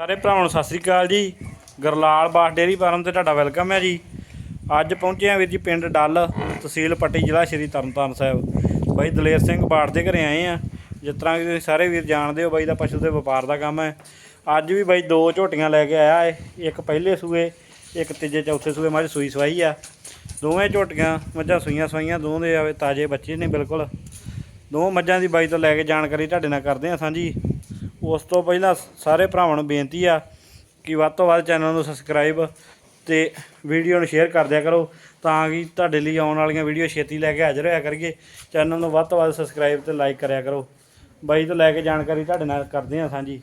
ਸਾਰੇ ਭਰਾਵਾਂ ਨੂੰ ਸਤਿ ਸ੍ਰੀ ਅਕਾਲ ਜੀ। ਗਰਲਾਲ ਬਾਸ ਡੇਰੀ ਫਾਰਮ ਤੇ ਤੁਹਾਡਾ ਵੈਲਕਮ ਹੈ ਜੀ। ਅੱਜ ਪਹੁੰਚੇ ਹਾਂ ਵੀਰ ਜੀ ਪਿੰਡ ਡੱਲ, ਤਹਿਸੀਲ ਪੱਟੀ, ਜ਼ਿਲ੍ਹਾ ਸ਼੍ਰੀ ਤਰਨਤਾਰਨ ਸਾਹਿਬ। ਬਾਈ ਦਲੇਰ ਸਿੰਘ ਬਾੜ ਦੇ ਘਰੇ ਆਏ ਆ ਜਿਸ ਤਰ੍ਹਾਂ ਕਿ ਤੁਸੀਂ ਸਾਰੇ ਵੀਰ ਜਾਣਦੇ ਹੋ, ਬਾਈ ਦਾ ਪਸ਼ੂ ਦੇ ਵਪਾਰ ਦਾ ਕੰਮ ਹੈ। ਅੱਜ ਵੀ ਬਾਈ ਦੋ ਝੋਟੀਆਂ ਲੈ ਕੇ ਆਇਆ ਹੈ ਇੱਕ ਪਹਿਲੇ ਸੂਏ, ਇੱਕ ਤੀਜੇ, ਚੌਥੇ ਸੂਏ। ਮਾਝ ਸੂਈ ਸਵਾਈ ਆ। ਦੋਵੇਂ ਝੋਟੀਆਂ, ਮੱਝਾਂ ਸੂਈਆਂ ਸਵਾਈਆਂ, ਦੋਵਾਂ ਦੇ ਆਵੇ ਤਾਜ਼ੇ ਬੱਚੇ ਨੇ ਬਿਲਕੁਲ। ਦੋ ਮੱਝਾਂ ਦੀ ਬਾਈ ਤੋਂ ਲੈ ਕੇ ਜਾਣਕਾਰੀ ਤੁਹਾਡੇ ਨਾਲ ਕਰਦੇ ਹਾਂ ਸਾਂਝੀ। ਉਸ ਤੋਂ ਪਹਿਲਾਂ ਸਾਰੇ ਭਰਾਵਾਂ ਨੂੰ ਬੇਨਤੀ ਆ ਕਿ ਵੱਧ ਤੋਂ ਵੱਧ ਚੈਨਲ ਨੂੰ ਸਬਸਕ੍ਰਾਈਬ ਤੇ ਵੀਡੀਓ ਨੂੰ ਸ਼ੇਅਰ ਕਰ ਦਿਆ ਕਰੋ ਤਾਂ ਕਿ ਤੁਹਾਡੇ ਲਈ ਆਉਣ ਵਾਲੀਆਂ ਵੀਡੀਓ ਛੇਤੀ ਲੈ ਕੇ ਹਾਜ਼ਰ ਹੋਇਆ ਕਰੀਏ। ਚੈਨਲ ਨੂੰ ਵੱਧ ਤੋਂ ਵੱਧ ਸਬਸਕ੍ਰਾਈਬ ਤੇ ਲਾਈਕ ਕਰਿਆ ਕਰੋ। ਬਾਈ ਤੋਂ ਲੈ ਕੇ ਜਾਣਕਾਰੀ ਤੁਹਾਡੇ ਨਾਲ ਕਰਦੇ ਹਾਂ ਸਾਂਝੀ।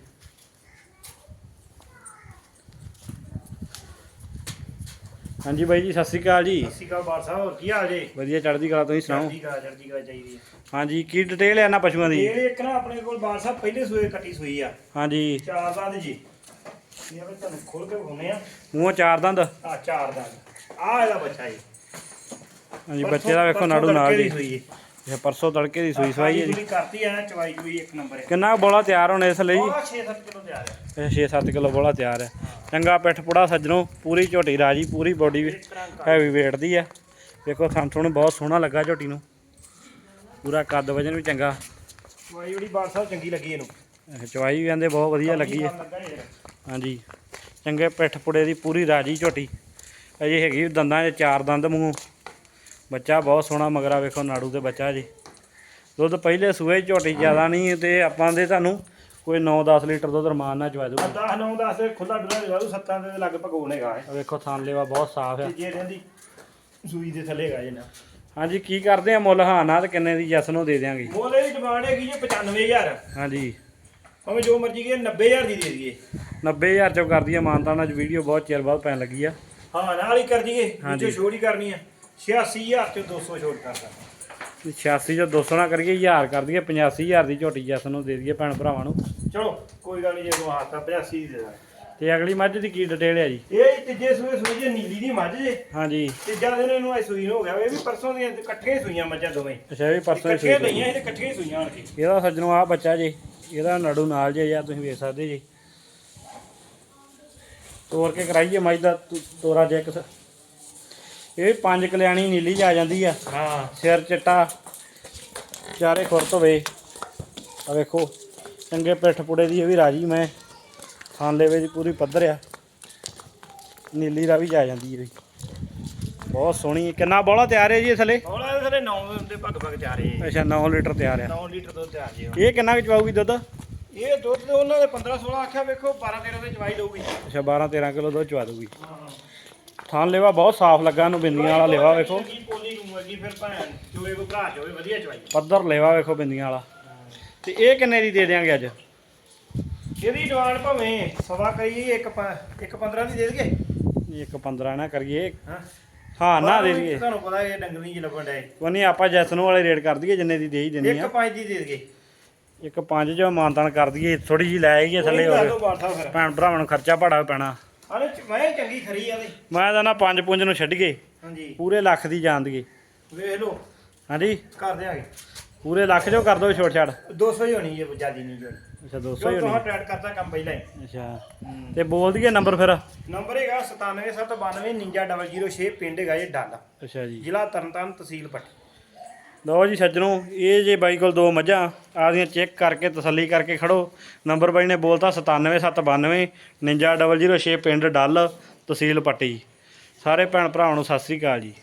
ਹਾਂਜੀ ਬਾਈ ਜੀ ਸਤਿ ਸ਼੍ਰੀ ਅਕਾਲ ਜੀ। ਸਤਿ ਸ਼੍ਰੀ ਅਕਾਲ ਬਾਦ ਸਾਹਿਬ ਹੋਰ ਕੀ ਹਾਲ ਜੀ? ਵਧੀਆ ਚੜ੍ਹਦੀ ਕਲਾ ਤੁਸੀਂ ਸੁਣਾਓ? ਚੜ੍ਹਦੀ ਕਲਾ ਚੜ੍ਹਦੀ ਕਲਾ ਚਾਹੀਦੀ ਹੈ ਹਾਂਜੀ ਕੀ ਡਿਟੇਲ ਹੈ ਇਹਨਾਂ ਪਸ਼ੂਆਂ ਦੀ? ਇਹ ਇੱਕ ਨਾ ਆਪਣੇ ਕੋਲ ਬਾਦ ਸਾਹਿਬ ਪਹਿਲੇ ਸੂਏ ਕੱਟੀ ਸੂਈ ਆ। ਹਾਂਜੀ। ਚਾਰ ਦੰਦ ਜੀ। ਇਹ ਆਪਾਂ ਤੁਹਾਨੂੰ ਖੋਲ ਕੇ ਵਿਖਾਉਨੇ ਆ। ਮੂੰਹੋਂ ਚਾਰ ਦੰਦ? ਆ ਚਾਰ ਦੰਦ। ਆ ਇਹਦਾ ਬੱਚਾ ਜੀ। ਹਾਂਜੀ ਬੱਚੇ ਦਾ ਵੇਖੋ ਨਾੜੂ ਨਾਲ ਸੂਈ ਇਹ ਪਰਸੋਂ ਤੜਕੇ ਦੀ ਸੂਈ ਸਵਾਈ ਹੈ ਜੀ। ਜਿਹੜੀ ਕਰਤੀ ਆ ਚਵਾਈ ਚੂਈ ਇੱਕ ਨੰਬਰ ਹੈ ਕਿੰਨਾ ਬੋਲਾ ਤਿਆਰ ਹੋਣੇ ਇਸ ਲਈ ਆ 6-7 ਕਿਲੋ ਤਿਆਰ ਹੈ ਇਹ 6-7 ਕਿਲੋ ਬੋਲਾ ਤਿਆਰ ਹੈ ਚੰਗਾ ਪਿੱਠ ਪੁੜਾ ਸੱਜਣੋ ਪੂਰੀ ਝੋਟੀ ਰਾਜੀ ਪੂਰੀ ਬੋਡੀ ਹੈਵੀ weight ਦੀ ਆ। ਵੇਖੋ ਥਣ ਥਣ ਬਹੁਤ ਸੋਹਣਾ ਲੱਗਾ ਝੋਟੀ ਨੂੰ। ਪੂਰਾ ਕੱਦ ਵਜਨ ਵੀ ਚੰਗਾ। ਚਵਾਈ ਜਿਹੜੀ ਚੰਗੀ ਲੱਗੀ ਇਹਨੂੰ। ਇਹ ਚਵਾਈ ਵੀ ਕਹਿੰਦੇ ਬਹੁਤ ਵਧੀਆ ਲੱਗੀ ਹੈ। ਹਾਂਜੀ। ਚੰਗੇ ਪਿੱਠ ਪੁੜੇ ਦੀ ਪੂਰੀ ਰਾਜੀ ਝੋਟੀ। ਅਜੇ ਹੈਗੀ ਦੰਦਾਂ 'ਚ ਚਾਰ ਦੰਦ ਮੂੰਹੋਂ। ਬੱਚਾ ਬਹੁਤ ਸੋਹਣਾ ਮਗਰਾ ਵੇਖੋ ਨਾੜੂ ਤੇ ਬੱਚਾ ਜੀ। ਦੁੱਧ ਪਹਿਲੇ ਸੂਏ 'ਚ ਝੋਟੀ ਜ਼ਿਆਦਾ ਨਹੀਂ ਤੇ ਆਪਾਂ ਦੇ ਤੁਹਾਨੂੰ ਕੋਈ 9-10 ਲੀਟਰ ਦੁੱਧ ਰਮਾਨ ਨਾਲ ਚਵਾ ਦੂਗਾ 10 9 10 ਖੁੱਲਾ ਡੁੱਲਾ ਜਵਾਦੂ ਸੱਤਾਂ ਦੇ ਲਗਭਗ ਹੋਣੇਗਾ ਇਹ। ਵੇਖੋ ਥਣ ਲੇਵਾ ਬਹੁਤ ਸਾਫ਼ ਹੈ ਤੇ ਜੇ ਰਹਿੰਦੀ ਸੂਈ ਦੇ ਥੱਲੇ ਹੈਗਾ ਜਨਾ ਹਾਂਜੀ ਕੀ ਕਰਦੇ ਆ? ਮੁੱਲ ਹਾਨਾ ਤੇ ਕਿੰਨੇ ਦੀ ਜਸ ਨੂੰ ਦੇ ਦਿਆਂਗੇ। ਮੋਲੇ ਦੀ ਡਿਮਾਂਡ ਹੈਗੀ ਜੀ 95000 ਹਾਂਜੀ। ਭਾਵੇਂ ਜੋ ਮਰਜ਼ੀ ਕੀ 90000 ਦੀ ਦੇ ਦਈਏ। 90000 ਚੋਂ ਕਰਦੀ ਆ ਮਾਨਤਾ ਨਾਲ ਵੀਡੀਓ ਬਹੁਤ ਚਿਰ ਬਾਅਦ ਪੈਣ ਲੱਗੀ ਆ। ਹਾਂ ਨਾਲ ਹੀ ਕਰ ਦਈਏ। ਵਿੱਚੋਂ ਛੋੜ ਕਰਨੀ ਆ। 86000 ਤੇ 200 ਛੋੜ ਕਰਦਾ। 86 ਚੋਂ 200 ਨਾ ਕਰੀਏ 1000 ਕਰ ਦਈਏ 85000 ਦੀ ਝੋਟੀ ਜਸ ਨੂੰ ਦੇ ਦਈਏ ਭੈਣ ਭਰਾਵਾਂ ਨੂੰ। ਚਲੋ ਕੋਈ ਗੱਲ ਨਹੀਂ ਜੇ ਕੋ ਹੱਥ 85 ਦੀ ਦੇ ਤੇ ਅਗਲੀ ਮੱਝ ਦੀ ਕੀ ਡਿਟੇਲ ਹੈ ਜੀ? ਇਹ ਤੀਜੇ ਸੂਏ ਸੂਈ ਜੇ ਨੀਲੀ ਦੀ ਮੱਝ ਜੇ। ਹਾਂਜੀ। ਤੀਜਾ ਦਿਨ ਇਹਨੂੰ ਇਹ ਸੂਈ ਨੂੰ ਹੋ ਗਿਆ ਇਹ ਵੀ ਪਰਸੋਂ ਦੀਆਂ ਇਕੱਠੀਆਂ ਹੀ ਸੂਈਆਂ ਮੱਝਾਂ ਦੋਵੇਂ। ਅੱਛਾ ਇਹ ਵੀ ਪਰਸੋਂ ਹੀ ਇਕੱਠੀਆਂ ਸੂਈ ਲਈਆਂ ਇਹ ਤੇ ਇਕੱਠੀਆਂ ਹੀ ਸੂਈਆਂ ਹਣ ਕੇ ਇਹਦਾ ਸੱਜਣੋ ਆ ਬੱਚਾ ਜੀ ਇਹਦਾ ਨੜੂ ਨਾਲ ਜੇ ਜਾਂ ਤੁਸੀਂ ਵੇਖ ਸਕਦੇ ਜੀ। ਤੋੜ ਕੇ ਕਰਾਈਏ ਮੱਝ ਦਾ ਤੋਰਾ ਚੈੱਕ ਇਹ ਪੰਜ ਕਲਿਆਣੀ ਨੀਲੀ 'ਚ ਆ ਜਾਂਦੀ ਆ। ਹਾਂ। ਸਿਰ ਚਿੱਟਾ ਚਾਰੇ ਖੁਰਤ ਹੋਵੇ ਆ ਵੇਖੋ ਚੰਗੇ ਪਿੱਠ ਪੁੜੇ ਦੀ ਇਹ ਵੀ ਰਾਜੀ ਮੈਂ। ਖਾਨ ਲੈਵੇ ਦੀ ਪੂਰੀ ਪੱਧਰ ਆ। ਨੀਲੀ ਦਾ ਵੀ ਜਾ ਜਾਂਦੀ ਵੀ। ਬਹੁਤ ਸੋਹਣੀ ਹੈ। ਕਿੰਨਾ ਬੋਲਾ ਤਿਆਰ ਹੈ ਜੀ ਇਹ ਥੱਲੇ? ਹੌਲਾ ਇਹਦੇ ਥੱਲੇ 9 ਦੇ ਭਗ ਭਗ ਜਾ ਰਹੇ ਅੱਛਾ 9 ਲੀਟਰ ਤਿਆਰ ਆ। 9 ਲੀਟਰ ਦੁੱਧ ਤਿਆਰ ਜੀ ਇਹ ਕਿੰਨਾ ਕੁ ਚਵਾਊਗੀ ਦੁੱਧ? ਇਹ ਦੁੱਧ ਉਹਨਾਂ ਦੇ 15 16 ਆਖਿਆ ਵੇਖੋ 12 13 ਦੇ ਚਵਾਈ ਲਊਗੀ। ਅੱਛਾ 12 13 ਕਿਲੋ ਦੁੱਧ ਚਵਾ ਦੂਗੀ ਥਾਨ ਲੇਵਾ ਬਹੁਤ ਸਾਫ਼ ਲੱਗਾ ਨੂੰ ਬਿੰਦੀਆਂ ਵਾਲਾ ਲੇਵਾ ਵੇਖੋ। ਚੰਗੀ ਪੋਲੀ ਨੂੰ ਅਗੀ ਫਿਰ ਭੈਣ ਚੋਏ ਕੋ ਭਰਾ ਚੋਏ ਵਧੀਆ ਚਵਾਈ। ਪੱਧਰ ਲੇਵਾ ਵੇਖੋ ਬਿੰਦੀਆਂ ਵਾਲਾ। ਤੇ ਇਹ ਕਿੰਨੇ ਦੀ ਦੇ ਦਿਆਂਗੇ ਅੱਜ? ਇਹਦੀ ਡਿਮਾਂਡ ਭਾਵੇਂ ਸਵਾ ਕਰੀ ਇੱਕ ਪ- ਇੱਕ 15 ਦੀ ਦੇ ਦਈਏ? ਇੱਕ 15 ਨਾ ਕਰੀਏ। ਹਾਂ। ਨਾ ਦੇ ਦਈਏ। ਤੁਹਾਨੂੰ ਪਤਾ ਇਹ ਡੰਗਣੀ ਜੀ ਲੱਭਣ ਡਏ। ਕੋਈ ਨਹੀਂ ਆਪਾਂ ਜੈਸਨੋ ਵਾਲੇ ਰੇਟ ਕਰ ਦਈਏ ਜਿੰਨੇ ਦੀ ਦੇ ਹੀ ਦਿੰਨੀ ਇੱਕ ਆ ਪੰਜ ਦੀ ਦੇ ਦਈਏ। ਇੱਕ ਪੰਜ ਜੋ ਮਾਨਤਾਨ ਕਰ ਦਈਏ ਥੋੜੀ ਜੀ ਲੈ ਆਈਏ ਥੱਲੇ ਹੋਰ। ਭੈਣ ਭਰਾਵਾਂ ਨੂੰ ਖਰਚਾ ਭਾੜਾ ਪੈਣਾ। ਅਰੇ ਮੈਂ ਚੰਗੀ ਖਰੀ ਆ ਤੇ ਮੈਂ ਤਾਂ ਨਾ ਪੰਜ ਪੁੰਜ ਨੂੰ ਛੱਡ ਗਏ। ਹਾਂਜੀ। ਪੂਰੇ ਲੱਖ ਦੀ ਜਾਣ ਦੀਏ ਵੇਖ ਲਓ। ਹਾਂਜੀ। ਕਰ ਦਿਆਂਗੇ। ਪੂਰੇ ਲੱਖ ਜੋ ਕਰ ਦੋ ਛੋਟ ਛਾੜ 200 ਹੀ ਹੋਣੀ ਜੇ ਜਿਆਦੀ ਨਹੀਂ ਹੋਣੀ। ਅੱਛਾ 200 ਜੋ ਹੀ ਹੋਣੀ। ਟ੍ਰੈਡ ਕਰਤਾ ਕੰਮ ਪਹਿਲਾਂ ਹੀ। ਅੱਛਾ। ਤੇ ਬੋਲ ਦਈਏ ਨੰਬਰ ਫਿਰ। ਨੰਬਰ ਹੈਗਾ 97792 99006 ਪਿੰਡ ਹੈਗਾ ਇਹ ਡੱਲ। ਅੱਛਾ ਜੀ। ਜ਼ਿਲ੍ਹਾ ਤਰਨਤਾਰਨ ਤਹਿਸੀਲ ਪੱਟੀ। ਲਓ ਜੀ ਸੱਜਣੋ, ਇਹ ਜੇ ਬਾਈ ਕੋਲ ਦੋ ਮੱਝਾਂ ਆਦੀਆਂ ਚੈੱਕ ਕਰਕੇ, ਤਸੱਲੀ ਕਰਕੇ ਖੜੋ। ਨੰਬਰ ਬਾਈ ਨੇ ਬੋਲਤਾ 97792 99006 ਪਿੰਡ ਡੱਲ, ਤਹਿਸੀਲ ਪੱਟੀ। ਸਾਰੇ ਭੈਣ ਭਰਾਵਾਂ ਨੂੰ ਸਤਿ ਸ੍ਰੀ ਅਕਾਲ ਜੀ।